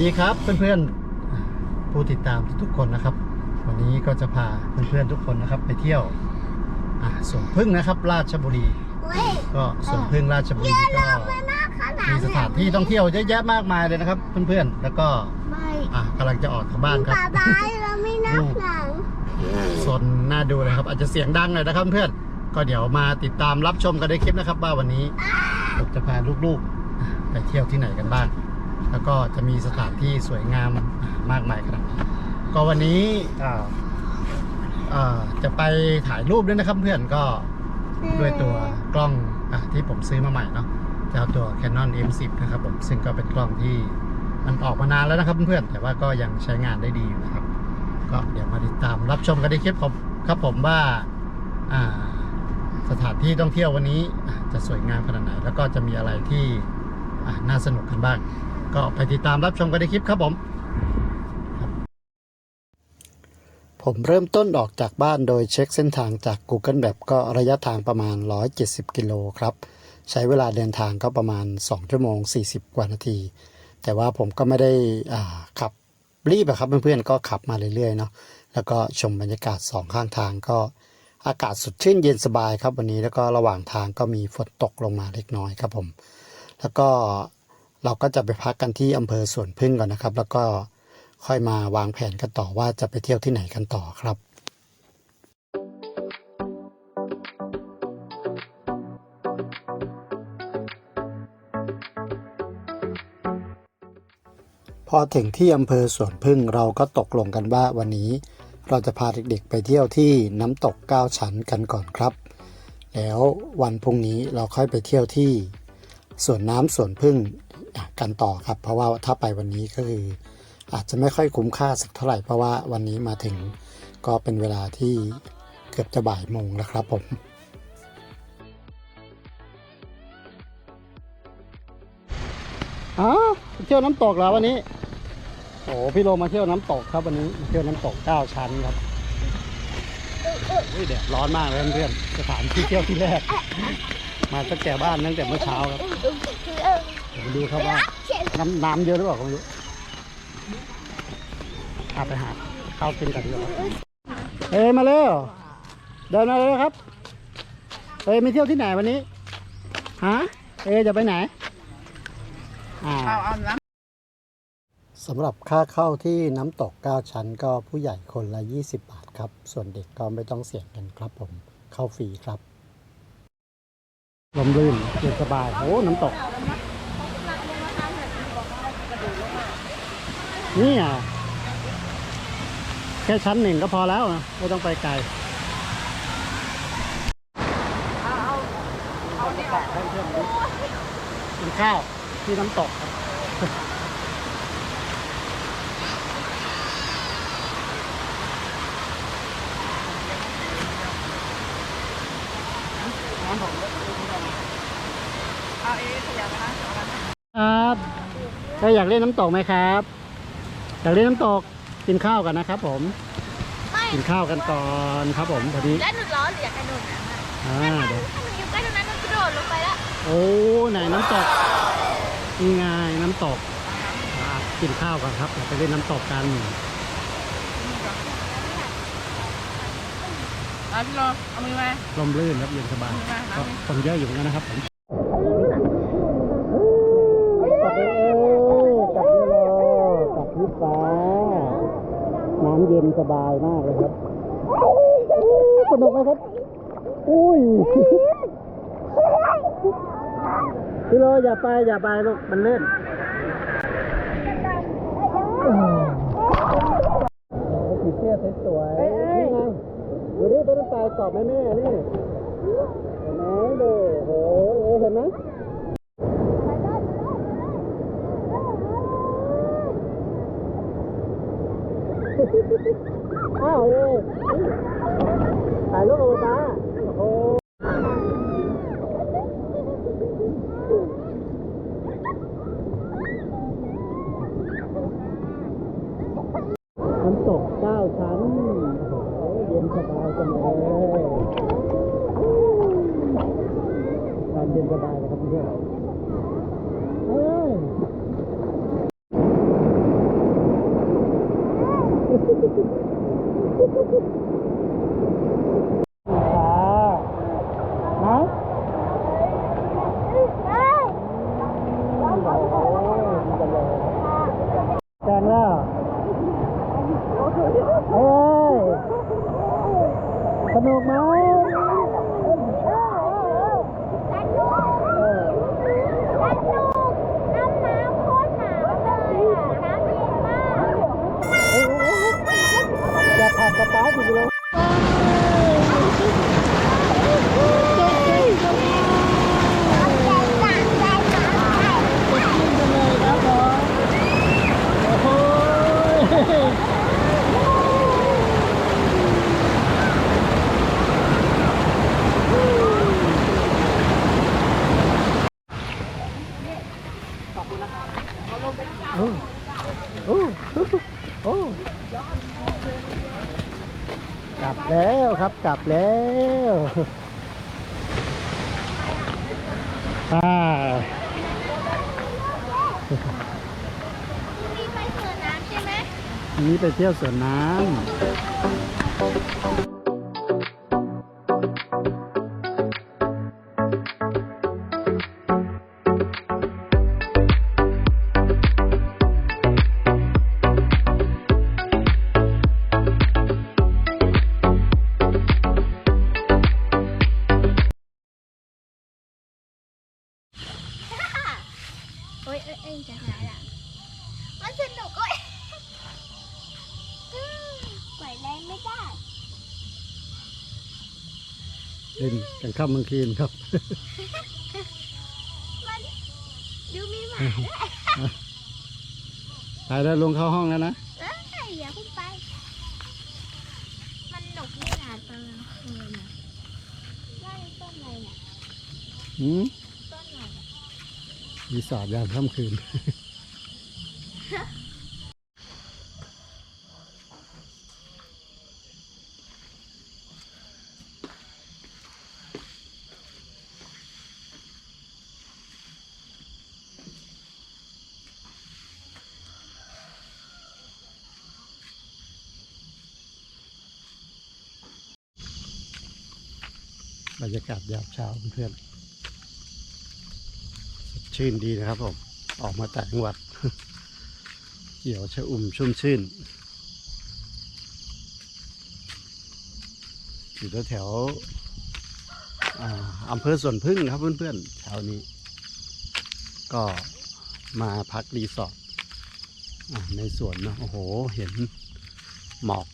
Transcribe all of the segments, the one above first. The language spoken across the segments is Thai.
สวัสดีครับเพื่อนๆผู้ติดตามทุกๆคนนะครับ วันนี้ก็จะพาเพื่อนๆทุกคนนะครับ ไปเที่ยวอะสวนพึ่งนะครับ ราชบุรี ก็สวนพึ่งราชบุรีก็มีสถานที่ท่องเที่ยวเยอะแยะมากมายเลยนะครับ เพื่อนๆแล้วก็ไม่อะกำลังจะออกจากบ้านครับป๊าป๊าเราไม่นับหลังสนน่าดูเลยครับ อาจจะเสียงดังหน่อยนะครับเพื่อนก็เดี๋ยวมาติดตามรับชมกันในคลิปนะครับว่าวันนี้ผมจะพาลูกๆไปเที่ยวที่ไหนกันบ้าง แล้วก็จะมีสถานที่สวยงามมากมายขนาดไหนก็วันนี้อ่าอ่าจะไปถ่ายรูปด้วยนะครับเพื่อนก็ด้วยตัวกล้องอะที่ผมซื้อมาใหม่เนาะจะเอาตัว Canon M10 นะครับผมซึ่งก็เป็นกล้องที่มันออกมานานแล้วนะครับเพื่อนๆแต่ว่าก็ยังใช้งานได้ดีอยู่นะครับ ก็เดี๋ยวมาติดตามรับชมกันในคลิปผมครับผมว่าอ่าสถานที่ท่องเที่ยววันนี้อะจะสวยงามขนาดไหน แล้วก็จะมีอะไรที่อะน่าสนุกกันบ้าง ก็ไปติดตามรับชมกันในคลิปครับผม ผมเริ่มต้นออกจากบ้านโดยเช็คเส้นทางจาก Google Map ก็ระยะทางประมาณ 170 กิโลครับ ใช้เวลาเดินทางก็ประมาณ 2 ชั่วโมง 40 กว่านาที แต่ว่าผมก็ไม่ได้ขับรีบอะครับเพื่อนๆก็ขับมาเรื่อยๆเนาะแล้วก็ชมบรรยากาศสองข้างทางก็อากาศสดชื่นเย็นสบายครับวันนี้แล้วก็ระหว่างทางก็มีฝนตกลงมาเล็กน้อยครับผม แล้วก็ เราก็จะไปพักกันที่อำเภอสวนพึ่งก่อนนะครับ แล้วก็ค่อยมาวางแผนกันต่อว่าจะไปเที่ยวที่ไหนกันต่อครับพอถึงที่อำเภอสวนพึ่งเราก็ตกลงกันว่าวันนี้เราจะพาเด็กๆไปเที่ยวที่น้ำตกเก้าชั้นกันก่อนครับ แล้ววันพรุ่งนี้เราค่อยไปเที่ยวที่สวนน้ำสวนพึ่ง กันต่อครับ เพราะว่าถ้าไปวันนี้ก็คืออาจจะไม่ค่อยคุ้มค่าสักเท่าไหร่ เพราะว่าวันนี้มาถึงก็เป็นเวลาที่เกือบจะบ่ายโมงแล้วครับผมอ้าเที่ยวน้ำตกแล้ววันนี้โอ้พี่โรมาเที่ยวน้ำตกครับวันนี้เที่ยวน้ำตกเก้าชั้นครับอุ้ยแดดร้อนมากเลยเพื่อนสถานที่เที่ยวที่แรก มาตั้งแต่บ้านตั้งแต่เมื่อเช้าครับ เดี๋ยวมาดูครับว่าน้ำน้ำเยอะหรือเปล่าก็ไม่รู้อาไปหาข้าวกินกันดีกว่าครับเอ้ยมาเร็วเดินมาเลยครับ เอ้ยไม่เที่ยวที่ไหนวันนี้ฮะเอ้ยจะไปไหนอ่าเอาเอาน้สำหรับค่าเข้าที่น้ำตก 9 ชั้นก็ผู้ใหญ่คนละ 20 บาทครับ ส่วนเด็กก็ไม่ต้องเสียเงินครับผมเข้าฟรีครับลมรื่นเย็นสบายโอ้น้ำตก นี่อะแค่ชั้นหนึ่งก็พอแล้วนะไม่ต้องไปไกลเอาเพื่อนๆดูกินข้าวที่น้ำตกครับครับถ้าอยากเล่นน้ำตกไหมครับ อยากเล่นน้ำตกกินข้าวกันนะครับ ผมกินข้าวกันก่อนครับ ผมพอดีแล้วหนูร้อนหรืออยากกระโดดน้ำอะอ่าเดี๋ยวถ้าหนูอยู่ใกล้ตรงนั้นหนูกระโดดลงไปแล้วโอ้ไหนน้ำตกนี่ไงน้ำตกอ่ากินข้าวกันครับเดี๋ยวไปเล่นน้ำตกกันเอาพี่โรเอามือมา ลมลื่นครับเย็นสบายก็คนเยอะอยู่เหมือนกันนะครับผม เย็นสบายมากเลยครับสนุกไหมครับ อุ้ยพี่โลอย่าไปอย่าไปลูกมันเล่นผีเสื้อสวยๆนี่ไงดูดิต้นตายกรอบแม่แม่นี่เห็นไหมดูโหเห็นไหม อ้าวเอ๋ถ่ายรูปกับป๊าโอ้โห น้ำตกเก้าชั้น โอ้โห เย็นสบายจังเลยการเย็นสบายเลยครับเพื่อนเฮ้ย ไหนแจงแล้วเอ้ย สนุกไหม จะผักกร กลับแล้วครับกลับแล้วอ่าทีนี้ไปเที่ยวสวนน้ำ ค่ำกลางคืนครับมันดูมีหมาด้วยไปแล้วลงเข้าห้องแล้วนะเอ้ยอย่าเพิ่งไป มันหนุกนี่นาตอนกลางคืนอะว่านี่ต้นอะไรเนี่ยหืมต้นอะไรเนี่ยรีสอร์ทยามค่ำคืน บรรยากาศยามเช้าเพื่อนชื่นดีนะครับผมออกมาแต่างจังหวัดเขียวชะอุ่มชุ่มชื่น อยู่แถวอำเภอสวนพึ่งครับเพื่อนๆเช้านี้ ก็มาพักรีสอร์ทในสวนนะโอ้โห เห็นหมอก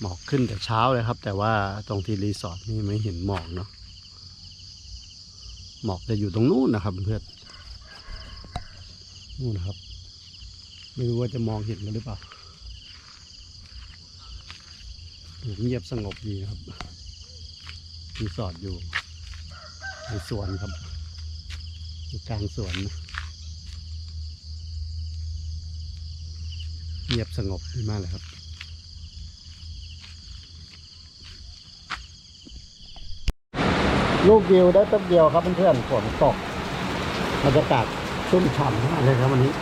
หมอกขึ้นแต่เช้าเลยครับ แต่ว่าตรงที่รีสอร์ทนี่ไม่เห็นหมอกเนาะหมอกจะอยู่ตรงนู้นนะครับเพื่อนนู่นนะครับ ไม่รู้ว่าจะมองเห็นกันหรือเปล่าเงียบสงบดีครับรีสอร์ทอยู่ในสวนครับอยู่กลางสวนเงียบสงบดีมากเลยครับ ลูกเดียวได้แป๊บเดียวครับเพื่อนๆฝนตกบรรยากาศชุ่มฉ่ำมากเลยครับวันนี้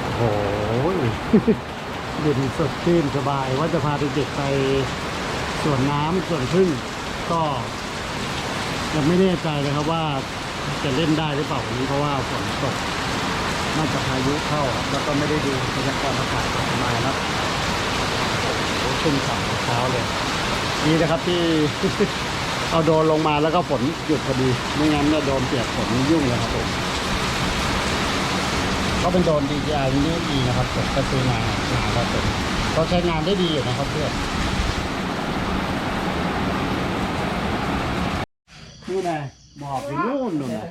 โอ้โหเย็นสดชื่นสบายว่าจะพาเด็กๆไปสวนน้ำสวนพึ่งก็ยังไม่แน่ใจเลยครับว่าจะเล่นได้หรือเปล่าวันนี้เพราะว่าฝนตกน่าจะพายุเข้าแล้วก็ไม่ได้ดูพยากรณ์อากาศออกมาแล้วโอ้โหชุ่มฉ่ำเช้าเลยดีนะครับที่ เอาโดรนลงมาแล้วก็ฝนหยุดพอดี ไม่งั้นเนี่ยโดนเปียกฝนยุ่งเลยครับผมก็เป็นโดรน DJI นี่ดีนะครับผมก็ซื้อมานานแล้วผมก็ใช้งานได้ดีอยู่นะครับเพื่อนนู่นไงหมอกอยู่นู่นนู่นน่ะ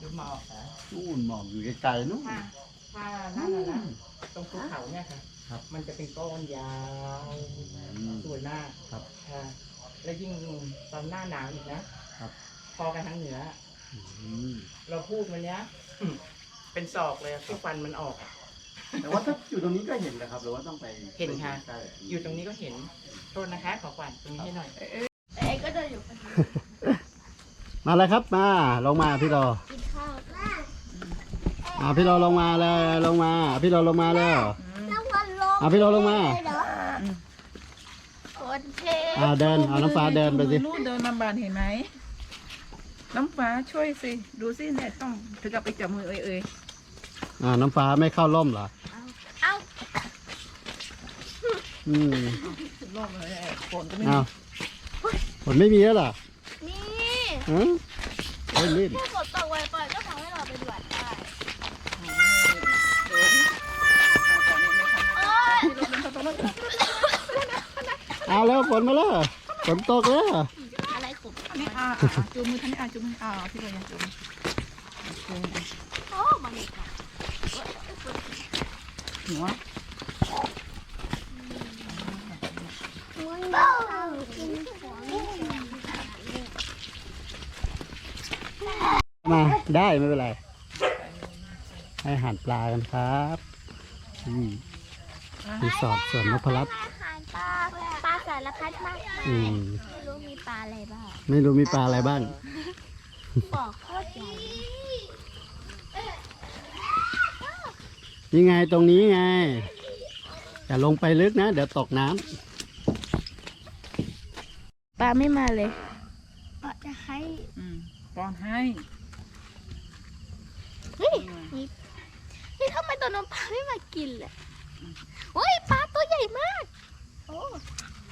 ดูหมอกนะนู่นหมอกอยู่ไกลๆนู่นถ้าถ้านั่นน่ะนะตรงภูเขาเนี่ยค่ะครับมันจะเป็นก้อนยาวอืมสวยมากครับค่ะ แล้วยิ่งตอนหน้าหนาวอีกนะครับ พอกันทั้งเหนือ อืมเราพูดวันเนี้ยอืมเป็นศอกเลยทุกวันมันออกอะ แต่ว่าถ้าอยู่ตรงนี้ก็เห็นนะครับหรือว่าต้องไปเห็นค่ะใกล้อยู่ตรงนี้ก็เห็นโทษนะคะ ขอขวัญตรงนี้ให้หน่อยเอ้ยก็เดินอยู่คนเดียวมาเลยครับมาลงมาพี่รอกินข้าวอ่าพี่รอลงมาเลยลงมาพี่รอลงมาแล้ว แล้ววันเอาพี่โลลงมาค นเทเอาเดินเอาน้ำฟ้าเดินไปสิลูกเดินมาบานเห็นไหมน้ำฟ้าช่วยสิดูสิเนี่ยต้องถึงกับไปจับมือเอ่ยเอ่ยอ่าน้ำฟ้าไม่เข้าร่มเหรอเอ้าอืมรอบเลยฝนก็ไม่เอาฝนไม่มีแล้วเหรอนี่ฮะเฮ้ยลื่นถ้าฝนตกไวไปก็ทำใเอาแล้วฝนมาแล้วฝนตกแล้วอะไรขบอันนี้อ่าอ่าอ่าจูมือท่านนี้อ่าจูมืออาพี่เลยยังจูงโอเคโอ้มันมีค่ะหัวมาได้ไม่เป็นไร ให้อาหารปลากันครับอืมรีสอร์ทสวนนพรัตน์ อาหารปลาปลาสารพัดมากมายอืมไม่รู้มีปลาอะไรบ้างไม่รู้มีปลาอะไรบ้างบอกโคตรใหญ่นี่ไงตรงนี้ไง อย่าลงไปลึกนะ เดี๋ยวตกน้ำปลาไม่มาเลยปลาจะให้อืมป้อนให้เฮ้ยมีนี่ทำไมตัวน้องปลาไม่มากินเลยโอ้ยปลาตัวใหญ่มาก โอ้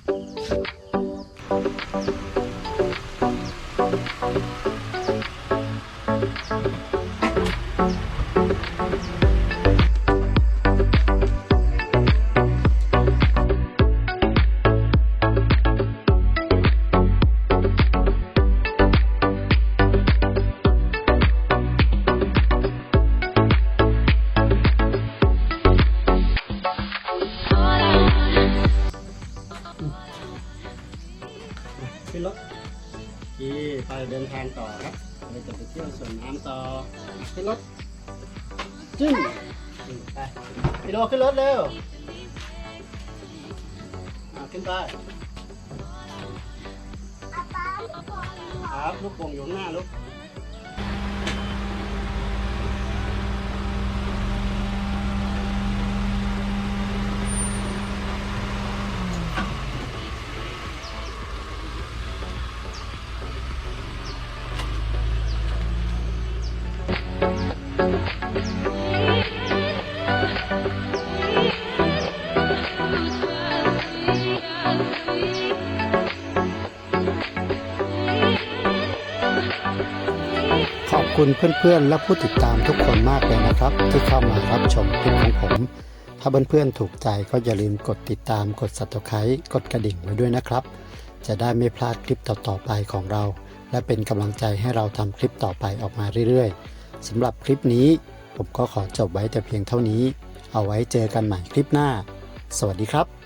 ขึ้ ขึ้นรถเร็วอะขึ้นไปครับลูกโป่งอยู่ข้างหน้าลูก คุณเพื่อนๆ และผู้ติดตามทุกคนมากเลยนะครับ ที่เข้ามารับชมคลิปของผม ถ้าเพื่อนๆถูกใจก็อย่าลืมกดติดตามกด subscribe กดกระดิ่งไว้ด้วยนะครับ จะได้ไม่พลาดคลิปต่อๆไปของเรา และเป็นกำลังใจให้เราทำคลิปต่อไปออกมาเรื่อยๆสำหรับคลิปนี้ ผมก็ขอจบไว้แต่เพียงเท่านี้ เอาไว้เจอกันใหม่คลิปหน้า สวัสดีครับ